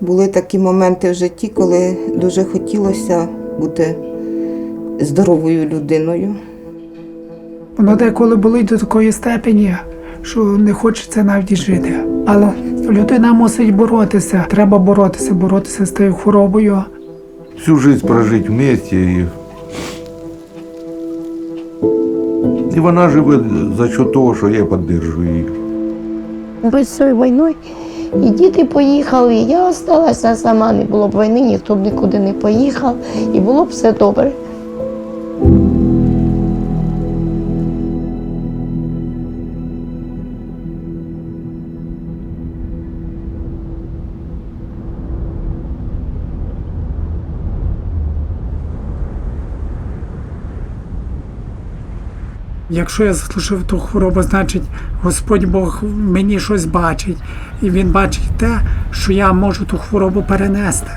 Були такі моменти в житті, коли дуже хотілося бути здоровою людиною. Воно деколи болить до такої степені, що не хочеться навіть жити. Але людина мусить боротися. Треба боротися, боротися з тією хворобою. всю жизнь прожить вместе. І, і вона живе за счет того, що я підтримую її. Без цією війною і діти поїхали, і я залишилася сама. Не було б війни, ніхто б нікуди не поїхав, і було б все добре. Якщо я заслужив ту хворобу, значить Господь Бог мені щось бачить. І Він бачить те, що я можу ту хворобу перенести.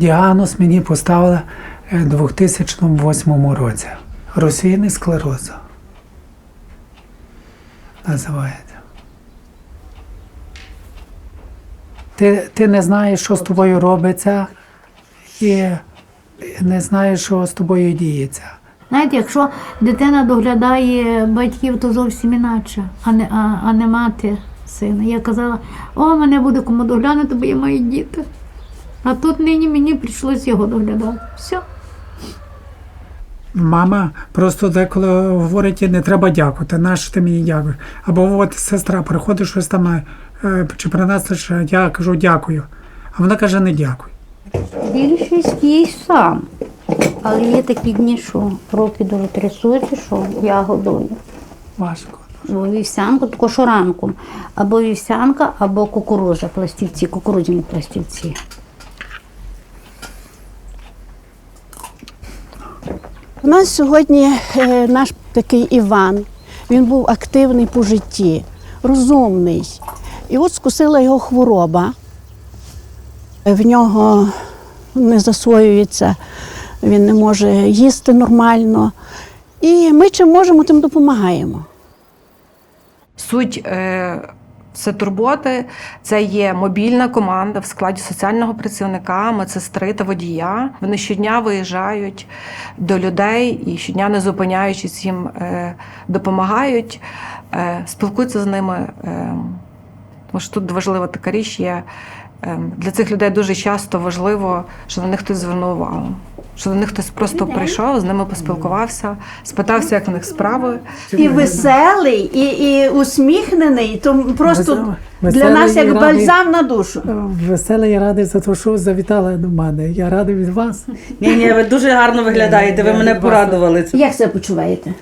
Діагноз мені поставили е, у 2008 році. Російний склероз. Називається. Ти, ти не знаєш, що з тобою робиться, і не знаєш, що з тобою діється. Знаєте, якщо дитина доглядає батьків, то зовсім інакше, а не, а, а не мати сина. Я казала, о, мене буде кому доглянути, бо я маю діти. А тут нині мені прийшлося його доглядати. Все. Мама просто деколи говорить, не треба дякувати, нащо ти мені дякуєш. Або от сестра приходить щось там, чи принесе, я кажу дякую. А вона каже, не дякуй. Більшість їсть сам. Але є такі дні, що руки дуже трясуться, що я годую. Важко. Бо вівсянку тако щоранку. Або вівсянка, або кукуруза, пластівці, кукурудзяні пластівці. У нас сьогодні е, наш такий Іван. Він був активний по житті, розумний. І от скусила його хвороба. В нього не засвоюється, він не може їсти нормально. І ми чим можемо, тим допомагаємо. Суть е, це турботи, це є мобільна команда в складі соціального працівника, медсестри та водія. Вони щодня виїжджають до людей і щодня, не зупиняючись їм, е, допомагають, е, спілкуються з ними. Е, тому що тут важлива така річ є. е, Для цих людей дуже часто важливо, що на них хтось звернув увагу. Що до них хтось просто прийшов, з ними поспілкувався, спитався, як в них справи. І веселий, і, і усміхнений, то просто Весел- для нас як радий. бальзам на душу. Веселий і радий за те, що ви завітали до мене. Я радий від вас. Ні, ні, ви дуже гарно виглядаєте, ви мене порадували. Як себе почуваєте?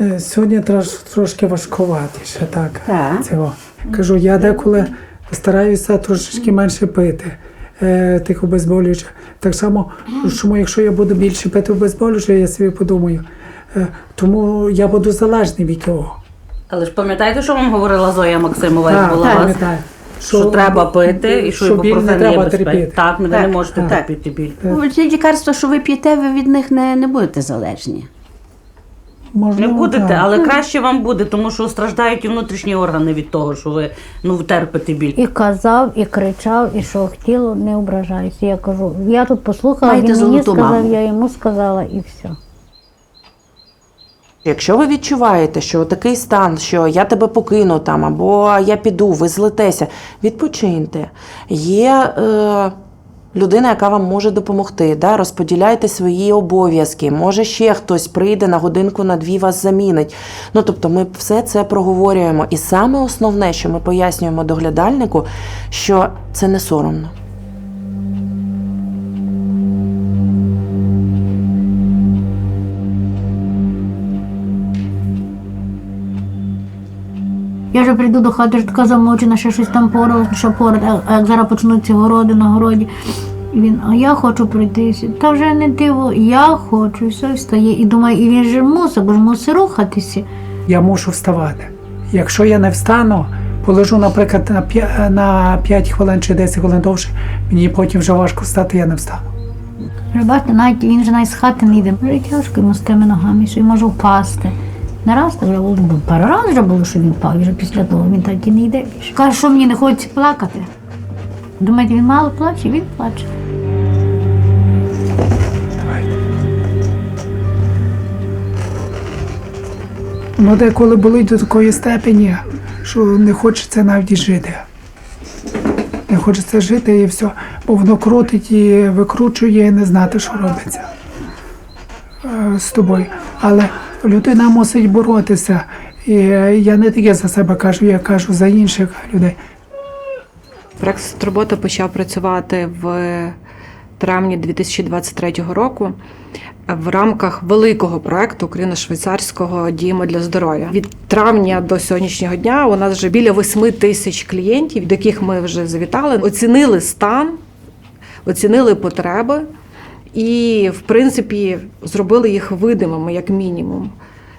Е, Сьогодні трош, трошки важкуватіше, так. Так. Цього. Кажу, я деколи стараюся трошечки менше пити е, тих обезболюючих. Так само, що якщо я буду більше пити обезболюючих, я собі подумаю, е, тому я буду залежний від того. Але ж пам'ятаєте, що вам говорила Зоя Максимова, як була у вас? пам'ятаю. Що, треба пити і що, що біль не треба терпіти. Так, ви не можете так. терпіти біль. Ну, Ті лікарства, що ви п'єте, ви від них не, не будете залежні. Не будете, так. але краще вам буде, тому що страждають і внутрішні органи від того, що ви ну, терпите біль. І казав, і кричав, і що хотіло, не ображайся. Я кажу, я тут послухала, Маєте він мені золоту сказав, маму. я йому сказала і все. Якщо ви відчуваєте, що такий стан, що я тебе покину там, або я піду, ви злетеся, відпочиньте. Є е, людина, яка вам може допомогти. Да? Розподіляйте свої обов'язки. Може, ще хтось прийде на годинку на дві вас замінить. Ну тобто, ми все це проговорюємо. І саме основне, що ми пояснюємо доглядальнику, що це не соромно. Я вже прийду до хати, ж така замучена, ще щось там пораз, що порад, а- як зараз почнуться городи на городі. І він, а я хочу пройтися. Та вже не диво, я хочу, і все встає. І думаю, і він же мусить, бо ж мусить рухатися. я мушу вставати. Якщо я не встану, полежу, наприклад, на 5, на 5 хвилин чи 10 хвилин довше, мені потім вже важко встати, я не встану. Вже бачите, навіть він же навіть з хати не йде. Вже тяжко йому з тими ногами, що й може впасти. Не раз вже пару раз вже було, що він впав, вже після того він так і не йде більше. Каже, що мені не хочеться плакати. Думаєте, він мало плаче, він плаче. Ну, деколи болить до такої степені, що не хочеться навіть жити. Не хочеться жити і все, бо воно крутить і викручує, і не знати, що робиться е, з тобою. Але людина мусить боротися. І я не тільки за себе кажу, я кажу за інших людей. Проект турбота почав працювати в травні 2023 року в рамках великого проекту Україно-швейцарського Діємо для здоров'я. Від травня до сьогоднішнього дня у нас вже біля 8 тисяч клієнтів, до яких ми вже завітали, оцінили стан, оцінили потреби і, в принципі, зробили їх видимими як мінімум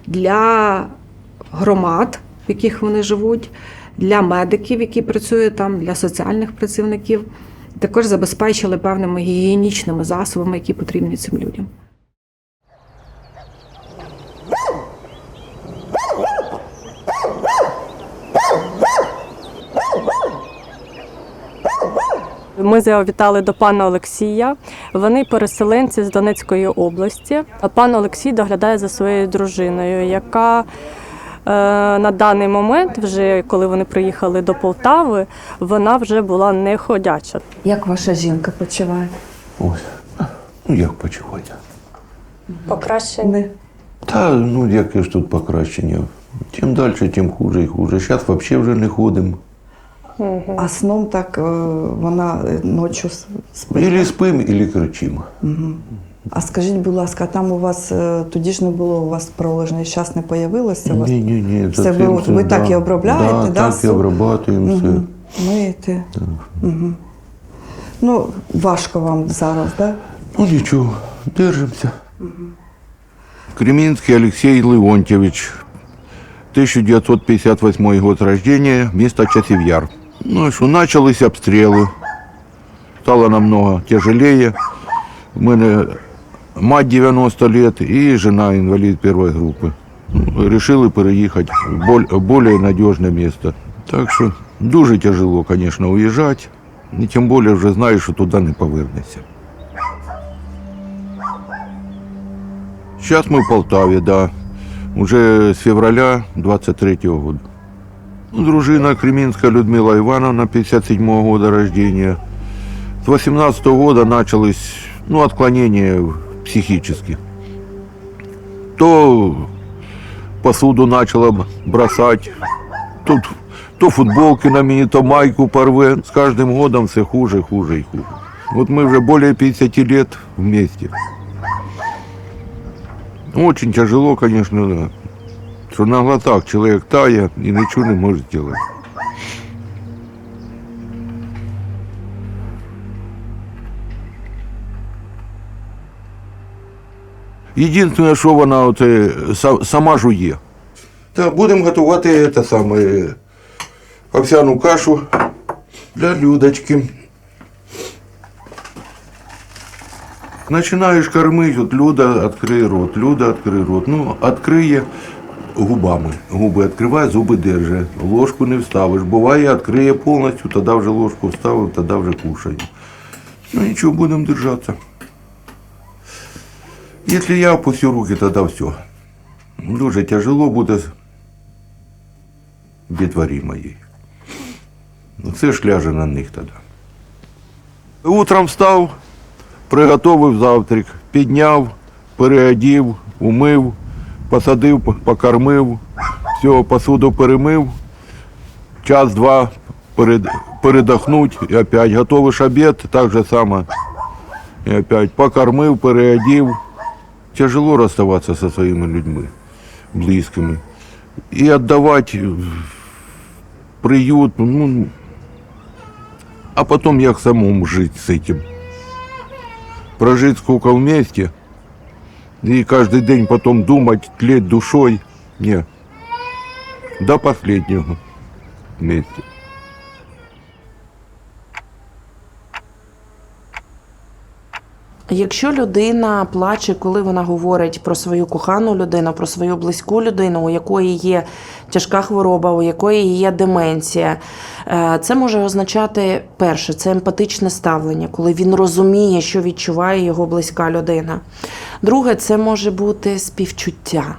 для громад, в яких вони живуть, для медиків, які працюють там, для соціальних працівників. Також забезпечили певними гігієнічними засобами, які потрібні цим людям. Ми завітали до пана Олексія. Вони переселенці з Донецької області. Пан Олексій доглядає за своєю дружиною, яка е, на даний момент, вже коли вони приїхали до Полтави, вона вже була не ходяча. Як ваша жінка почуває? Ось. Ну як почуває? Покращення. Та ну яке ж тут покращення. Чим далі, тим хуже і хуже. Зараз взагалі вже не ходимо. А сном так е, вона е, ночі спить. Ілі спимо, ілі кричимо. Мгм. А скажіть, будь ласка, там у вас е, тоді ж не було у вас прологений час не вас? Ні, ні, ні. Все ви, все, ви так і обробляєте, да? да? Так і суп? обрабатуємо все. Мгм. Миєте. Угу. Ну, важко вам зараз, так? Да? Ну нічого, держимося. Кремінський Олексій Леонтьевич, 1958 год рождения, место Часів Яр. Ну що, почалися обстріли. Стало намного тяжелее. У мене мать 90 лет і жена інвалід першої групи. Ну, Решили переїхати в більш надіжне місце. Так що дуже тяжело, звісно, уїжджати. І тим більше вже знаю, що туди не повернешся. Сейчас мы в Полтаве, да. Уже с февраля 23 года. Ну, Дружина Креминская Людмила Ивановна, 57 года рождения. С 18 года началось, ну, отклонение психически. То посуду начала бросать, тут то футболки на мені, то майку порве. С каждым годом все хуже, хуже и хуже. Вот мы уже более 50 лет вместе. Очень тяжело, конечно, да. Что на глазах человек тая и ничего не может сделать. Єдине, що вона оце, сама жує. Так, будемо готувати те саме овсяну кашу для Людочки. Начинаешь кормить, вот Люда, открой рот, Люда, открой рот. Ну, откриє губами. Губи відкриває, зуби держи. Ложку не вставиш. Буває, відкриє повністю, тоді вже ложку вставив, тоді вже кушає. Ну нічого, будемо держатися. Якщо я опустю руки, тоді все. Дуже тяжело буде дітворі моїй. Ну, це ж ляже на них тоді. Утром встав, приготовив завтрак, підняв, переодів, умив, посадив, покормив, все, посуду перемив, час-два перед, передохнуть і опять готовиш обід, так же само. І опять покормив, переодів. Тяжело розставатися зі своїми людьми, близькими. І віддавати приют, ну, а потом як самому жити з цим. Прожить сколько вместе, и каждый день потом думать, тлеть душой. Не. До последнего вместе. Якщо людина плаче, коли вона говорить про свою кохану людину, про свою близьку людину, у якої є тяжка хвороба, у якої є деменція, е, це може означати перше, це емпатичне ставлення, коли він розуміє, що відчуває його близька людина. Друге, це може бути співчуття,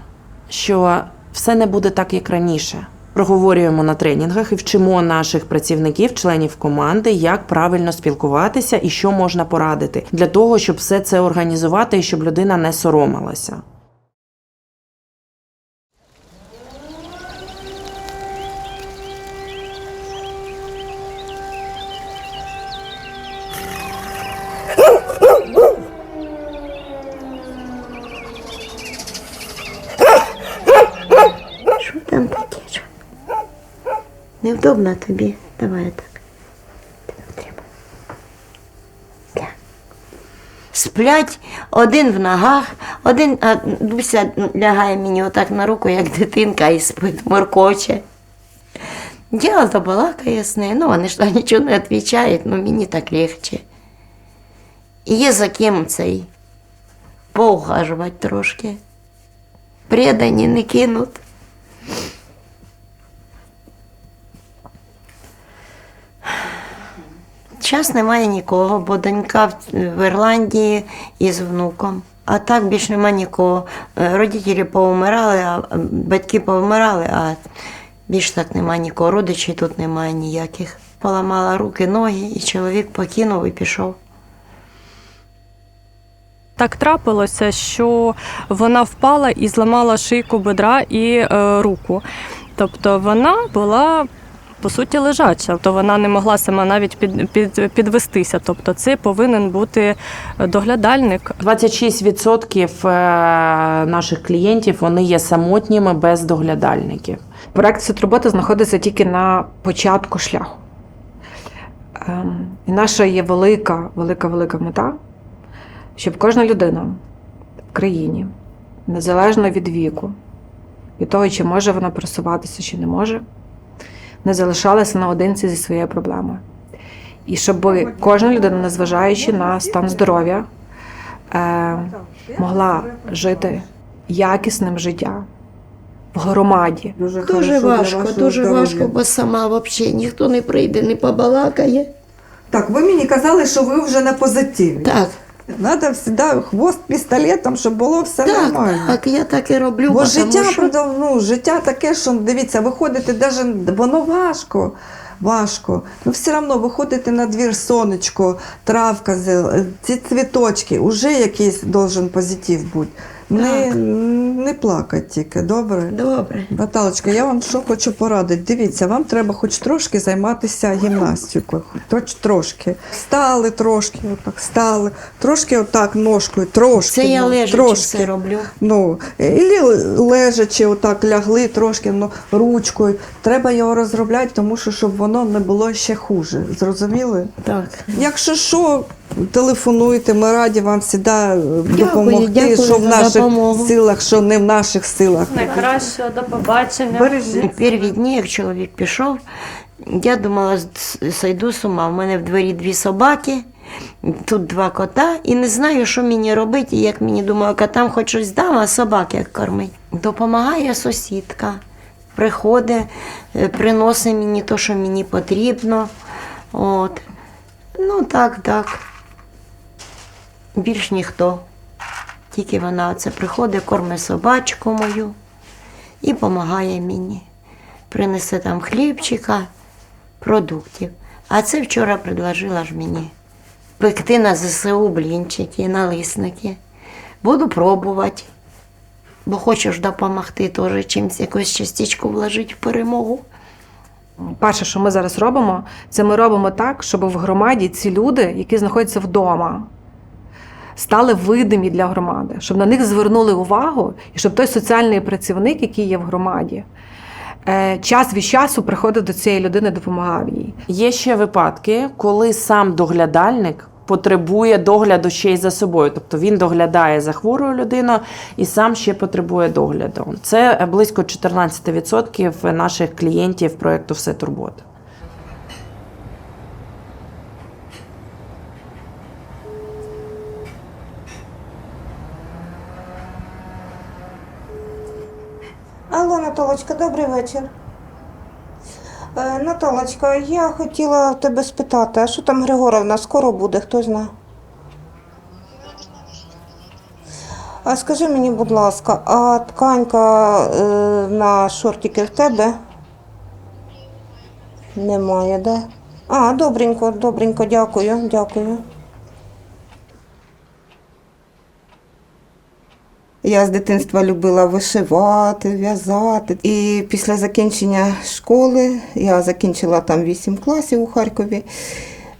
що все не буде так, як раніше. Проговорюємо на тренінгах і вчимо наших працівників, членів команди, як правильно спілкуватися і що можна порадити для того, щоб все це організувати і щоб людина не соромилася. Невдобно тобі. Давай так. Сплять один в ногах, один а Дуся лягає мені отак на руку, як дитинка, і спить, моркоче. Я забалакаю з нею, ну вони ж нічого не відповідають, ну мені так легче. І є за ким цей поухажувати трошки. Предані не кинуть. Час немає нікого, бо донька в- Ірландії із внуком. А так більш нема нікого. Е, Родителі повмирали, а батьки повмирали, а більш так нема нікого. Родичів тут немає ніяких. Поламала руки, ноги, і чоловік покинув і пішов. Так трапилося, що вона впала і зламала шийку бедра і е, руку. Тобто вона була. По суті, лежача, тобто вона не могла сама навіть під, під, підвестися. Тобто, це повинен бути доглядальник. 26% е, наших клієнтів вони є самотніми без доглядальників. Проект «Сотробота» знаходиться тільки на початку шляху. Ем, І наша є велика, велика, велика мета, щоб кожна людина в країні, незалежно від віку, від того, чи може вона пересуватися, чи не може, не залишалася наодинці зі своєю проблемою. І щоб кожна людина, незважаючи на стан здоров'я, е, могла жити якісним життям в громаді. Дуже важко, дуже важко, бо сама взагалі ніхто не прийде, не побалакає. Так, ви мені казали, що ви вже на позитиві. Так, Треба завжди хвост пістолетом, щоб було все так, нормально. так, я так і роблю. Бо життя що... ну, життя таке, що дивіться, виходити, даже, воно важко. Важко. Ну все одно виходити на двір, сонечко, травка, ці цвіточки, уже якийсь должен позитив бути. Не. Не плакати тільки, добре? Добре. Наталочка, я вам що хочу порадити. Дивіться, вам треба хоч трошки займатися гімнастикою. Хоч трошки. Встали трошки, отак, встали, трошки отак ножкою, трошки. Це я ну, лежачи трошки. все роблю. Ну, і лежачи, отак лягли трошки ну, ручкою. Треба його розробляти, тому що щоб воно не було ще хуже. Зрозуміли? Так. Якщо що, телефонуйте, ми раді вам завжди допомогти, дякую що в наших допомогу. силах, що не в наших силах. Найкращого до побачення. Бережіть. Перві дні, як чоловік пішов, я думала, сойду з ума. У мене в дворі дві собаки, тут два кота, і не знаю, що мені робити, і як мені думаю, котам хоч щось дам, а собак як кормить. Допомагає сусідка, приходить, е, приносить мені те, що мені потрібно. От. Ну так, так. Більш ніхто. Тільки вона оце приходить, кормить собачку мою і допомагає мені. Принесе там хлібчика, продуктів. А це вчора предложила ж мені пекти на ЗСУ блінчики, налисники. Буду пробувати, бо хочу ж допомогти теж чимось якусь частичку вложити в перемогу. Перше, що ми зараз робимо, це ми робимо так, щоб в громаді ці люди, які знаходяться вдома, стали видимі для громади, щоб на них звернули увагу, і щоб той соціальний працівник, який є в громаді, е, час від часу приходив до цієї людини, допомагав їй. Є ще випадки, коли сам доглядальник потребує догляду ще й за собою. Тобто він доглядає за хворою людиною і сам ще потребує догляду. Це близько 14% наших клієнтів проєкту Все турбота. Наталочка, добрий вечір. Е, Наталочка, я хотіла тебе спитати, а що там Григоровна скоро буде, хто знає? А скажи мені, будь ласка, а тканька е, на шортики в тебе? Немає, да? А, добренько, добренько, дякую, дякую. Я з дитинства любила вишивати, в'язати. І після закінчення школи я закінчила там 8 класів у Харкові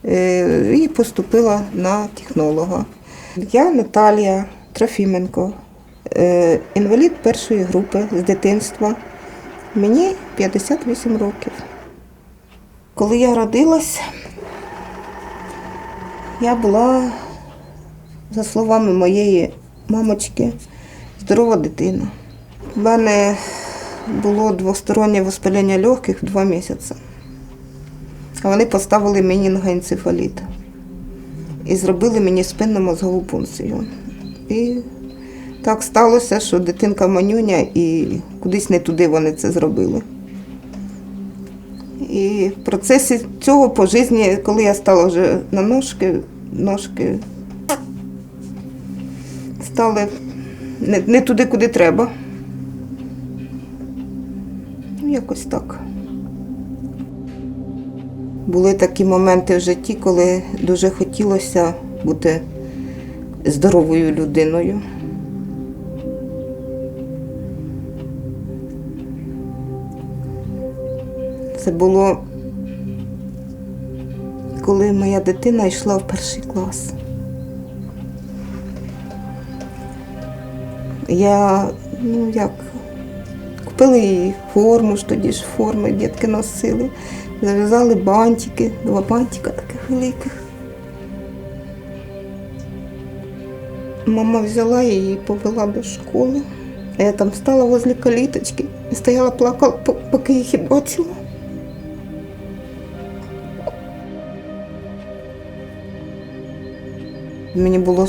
е, і поступила на технолога. Я Наталія Трофіменко, е, інвалід першої групи з дитинства. Мені 58 років. Коли я родилась, я була, за словами моєї мамочки, здорова дитина. У мене було двостороннє воспалення легких два місяці. А вони поставили мені нгоенцефаліт і зробили мені спинномозгову пункцію. І так сталося, що дитинка манюня і кудись не туди вони це зробили. І в процесі цього по житті, коли я стала вже на ножки, ножки стали не, не туди, куди треба. Ну, якось так. Були такі моменти в житті, коли дуже хотілося бути здоровою людиною. Це було, коли моя дитина йшла в перший клас. Я, ну як, купили їй форму ж тоді ж форми, дітки носили, зав'язали бантики, два бантика таких великих. Мама взяла її і повела до школи. А я там стала возле каліточки і стояла, плакала, поки їх і бачила. Мені було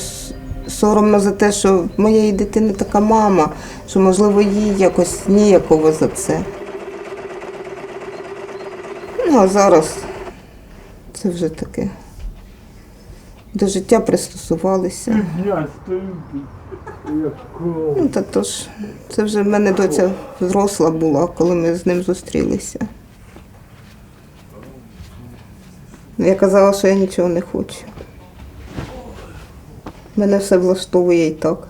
соромно за те, що в моєї дитини така мама, що, можливо, їй якось ніяково за це. Ну, а зараз це вже таке. До життя пристосувалися. Ну, та то ж, це вже в мене доця зросла була, коли ми з ним зустрілися. Я казала, що я нічого не хочу. Мене все влаштовує і так.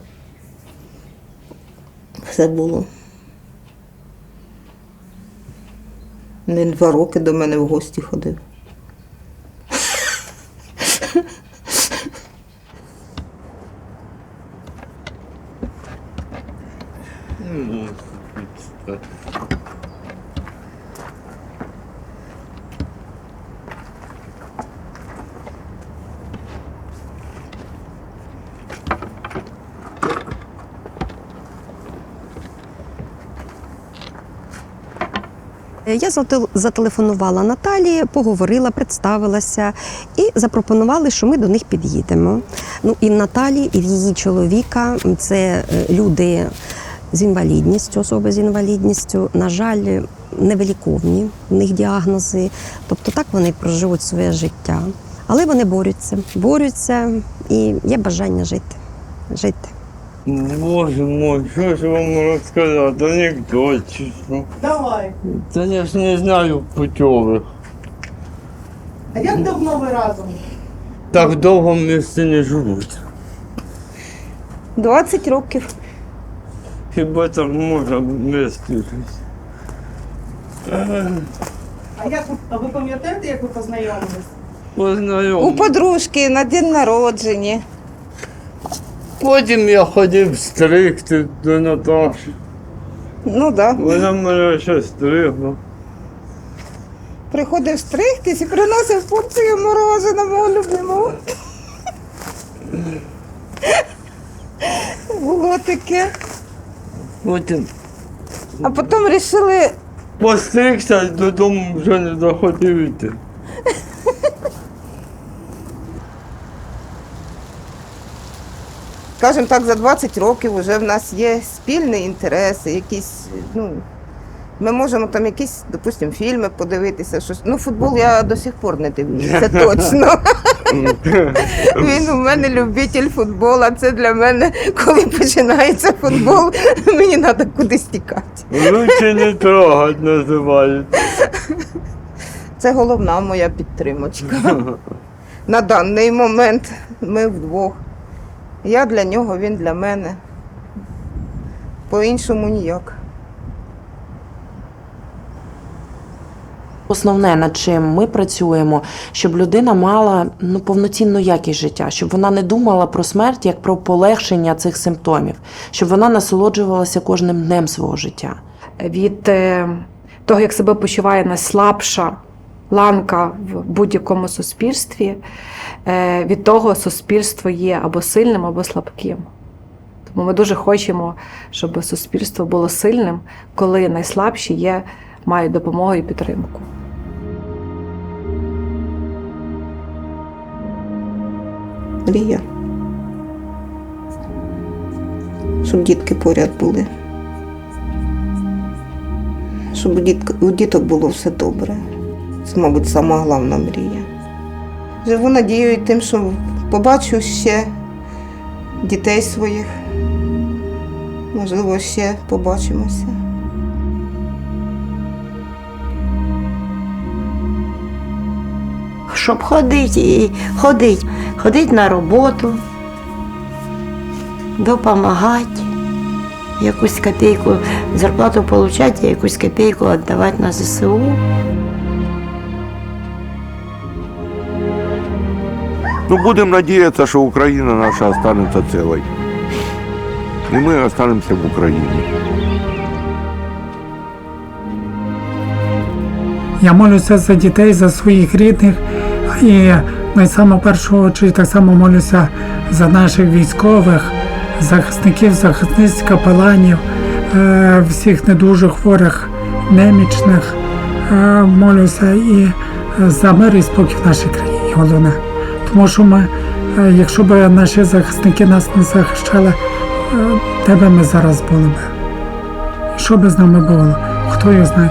Все було. Він два роки до мене в гості ходив. Я зате- зателефонувала Наталії, поговорила, представилася і запропонували, що ми до них під'їдемо. Ну і в Наталі, і в її чоловіка це е, люди з інвалідністю, особи з інвалідністю. На жаль, невиліковні в них діагнози. Тобто так вони проживуть своє життя. Але вони борються, борються, і є бажання жити. жити. Боже мой, що ж вам розказати? Анекдот чи що? Давай. Та я ж не знаю путьових. А як давно ви разом? Так довго в місті не живуть. 20 років. Хіба так можна вмісти А як ви, а ви пам'ятаєте, як ви познайомились? У подружки на день народження. Потім я ходив стригти до Наташі. Ну так. Да. Вона мене ще стригла. Приходив стригтись і приносив порцію мороженого мого любимого. Було таке. Потім А потім вирішили, постригся, додому вже не захотів іти. Скажімо так, за 20 років вже в нас є спільні інтереси, якісь, ну, ми можемо там якісь, допустимо, фільми подивитися, щось. Ну, футбол я до сих пор не дивлюся, це точно. Він у мене любитель футболу, це для мене, коли починається футбол, мені треба кудись тікати. Лучше не трогать називають. Це головна моя підтримочка. На даний момент ми вдвох. Я для нього, він для мене. По-іншому ніяк. Основне, над чим ми працюємо, щоб людина мала ну, повноцінну якість життя, щоб вона не думала про смерть як про полегшення цих симптомів, щоб вона насолоджувалася кожним днем свого життя. від е, того, як себе почуває найслабша ланка в будь-якому суспільстві, е, від того суспільство є або сильним, або слабким. Тому ми дуже хочемо, щоб суспільство було сильним, коли найслабші є, мають допомогу і підтримку. Мрія. Щоб дітки поряд були. Щоб у діток було все добре. Це, мабуть, сама головна мрія. Живу надією тим, що побачу ще дітей своїх. Можливо, ще побачимося. Щоб ходити і ходити, ходити на роботу, допомагати, якусь копійку, зарплату отримати, якусь копійку віддавати на ЗСУ. Ну, будемо надіятися, що Україна наша останеться цілою. І ми останемося в Україні. Я молюся за дітей, за своїх рідних і найсаме першу чергу так само молюся за наших військових, захисників, захисниць, капеланів, е, всіх недуже хворих, немічних. Е, Молюся і за мир і спокій в нашій країні. Головне. Тому ми, е, якщо б наші захисники нас не захищали, е, де би ми зараз були б? Що би з нами було? Хто його знає?